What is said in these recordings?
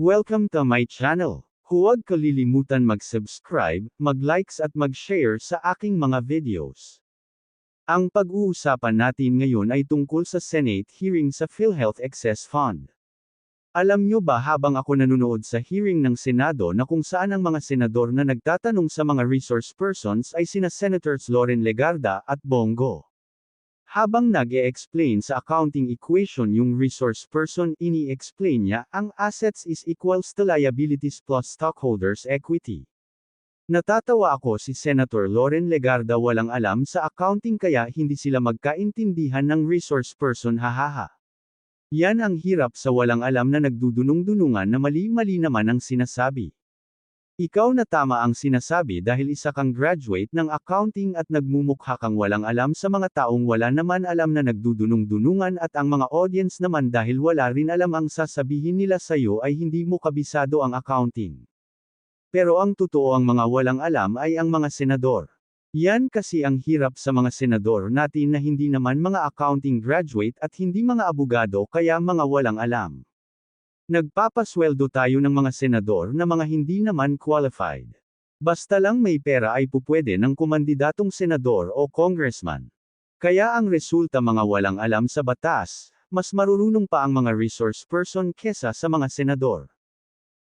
Welcome to my channel. Huwag kalilimutan mag-subscribe, mag-likes at mag-share sa aking mga videos. Ang pag-uusapan natin ngayon ay tungkol sa Senate hearing sa PhilHealth Excess Fund. Alam nyo ba habang ako nanonood sa hearing ng Senado na kung saan ang mga senador na nagtatanong sa mga resource persons ay sina Senators Loren Legarda at Bongo. Habang nag-e-explain sa accounting equation yung resource person ini-explain niya, ang assets is equals to liabilities plus stockholders equity. Natatawa ako si Senator Loren Legarda walang alam sa accounting kaya hindi sila magkaintindihan ng resource person hahaha. Yan ang hirap sa walang alam na nagdudunong-dunungan na mali-mali naman ang sinasabi. Ikaw na tama ang sinasabi dahil isa kang graduate ng accounting at nagmumukha kang walang alam sa mga taong wala naman alam na nagdudunong-dunungan at ang mga audience naman dahil wala rin alam ang sasabihin nila sa'yo ay hindi mo kabisado ang accounting. Pero ang totoo ang mga walang alam ay ang mga senador. Yan kasi ang hirap sa mga senador natin na hindi naman mga accounting graduate at hindi mga abogado kaya mga walang alam. Nagpapasweldo tayo ng mga senador na mga hindi naman qualified. Basta lang may pera ay pupwede ng kumandidatong senador o congressman. Kaya ang resulta mga walang alam sa batas, mas marurunong pa ang mga resource person kesa sa mga senador.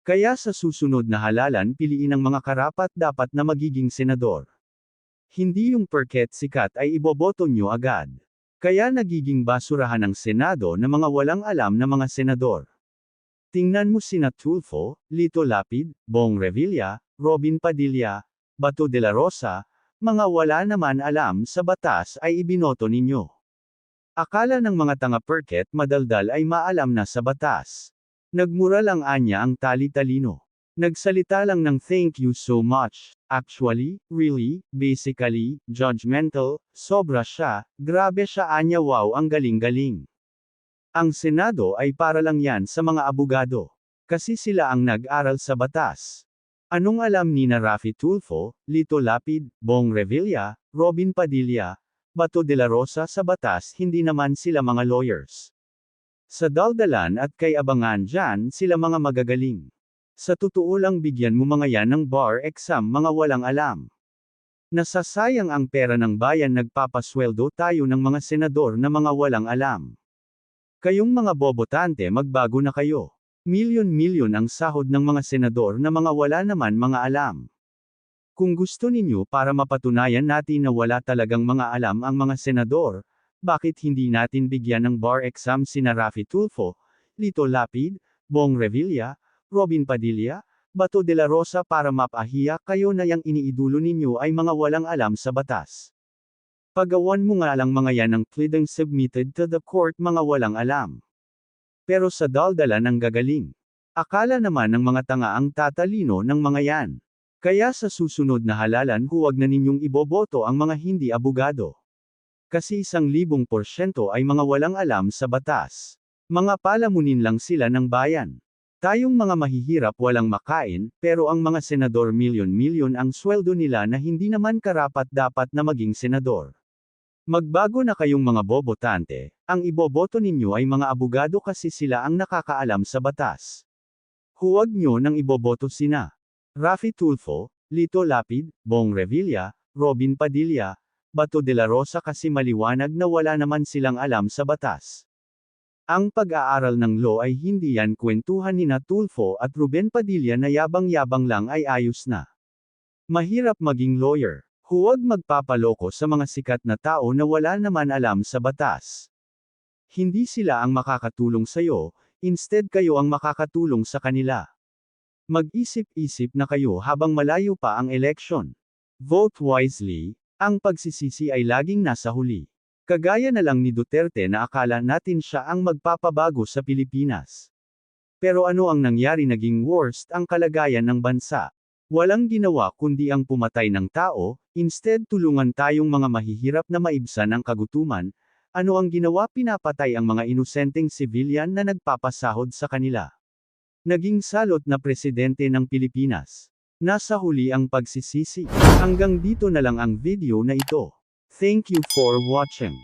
Kaya sa susunod na halalan piliin ang mga karapat dapat na magiging senador. Hindi yung perket sikat ay iboboto nyo agad. Kaya nagiging basurahan ng Senado na mga walang alam na mga senador. Tingnan mo sina Tulfo, Lito Lapid, Bong Revilla, Robin Padilla, Bato de la Rosa, mga wala naman alam sa batas ay ibinoto ninyo. Akala ng mga tanga perket madaldal ay maalam na sa batas. Nagmura lang anya ang tali-talino. Nagsalita lang ng thank you so much. Actually, really, basically, judgmental, sobra siya, grabe siya anya wow ang galing-galing. Ang Senado ay para lang yan sa mga abogado. Kasi sila ang nag-aral sa batas. Anong alam ni na Rafi Tulfo, Lito Lapid, Bong Revilla, Robin Padilla, Bato de la Rosa sa batas hindi naman sila mga lawyers. Sa daldalan at kay abangan dyan sila mga magagaling. Sa totoo lang bigyan mo mga yan ng bar exam mga walang alam. Nasasayang ang pera ng bayan nagpapasweldo tayo ng mga senador na mga walang alam. Kayong mga bobotante magbago na kayo. Milyon-milyon ang sahod ng mga senador na mga wala naman mga alam. Kung gusto ninyo para mapatunayan natin na wala talagang mga alam ang mga senador, bakit hindi natin bigyan ng bar exam sina Rafi Tulfo, Lito Lapid, Bong Revilla, Robin Padilla, Bato de la Rosa para mapahiya kayo na yang iniidulo ninyo ay mga walang alam sa batas. Pagawan mo nga lang mga yan ng pleading submitted to the court mga walang alam. Pero sa daldala ng gagaling. Akala naman ng mga tanga ang tatalino ng mga yan. Kaya sa susunod na halalan huwag na ninyong iboboto ang mga hindi abogado. Kasi isang libong porsyento ay mga walang alam sa batas. Mga palamunin lang sila ng bayan. Tayong mga mahihirap walang makain, pero ang mga senador milyon-milyon ang sweldo nila na hindi naman karapat dapat na maging senador. Magbago na kayong mga bobotante, ang iboboto ninyo ay mga abogado kasi sila ang nakakaalam sa batas. Huwag nyo nang iboboto sina Rafi Tulfo, Lito Lapid, Bong Revilla, Robin Padilla, Bato de la Rosa kasi maliwanag na wala naman silang alam sa batas. Ang pag-aaral ng law ay hindi yan kwentuhan ni na Tulfo at Ruben Padilla na yabang-yabang lang ay ayos na. Mahirap maging lawyer. Huwag magpapaloko sa mga sikat na tao na wala naman alam sa batas. Hindi sila ang makakatulong sa'yo, instead kayo ang makakatulong sa kanila. Mag-isip-isip na kayo habang malayo pa ang election. Vote wisely, ang pagsisisi ay laging nasa huli. Kagaya na lang ni Duterte na akala natin siya ang magpapabago sa Pilipinas. Pero ano ang nangyari naging worst ang kalagayan ng bansa? Walang ginawa kundi ang pumatay ng tao, instead tulungan tayong mga mahihirap na maibsan ang kagutuman, ano ang ginawa pinapatay ang mga inosenteng civilian na nagpapasahod sa kanila. Naging salot na presidente ng Pilipinas. Nasa huli ang pagsisisi. Hanggang dito na lang ang video na ito. Thank you for watching.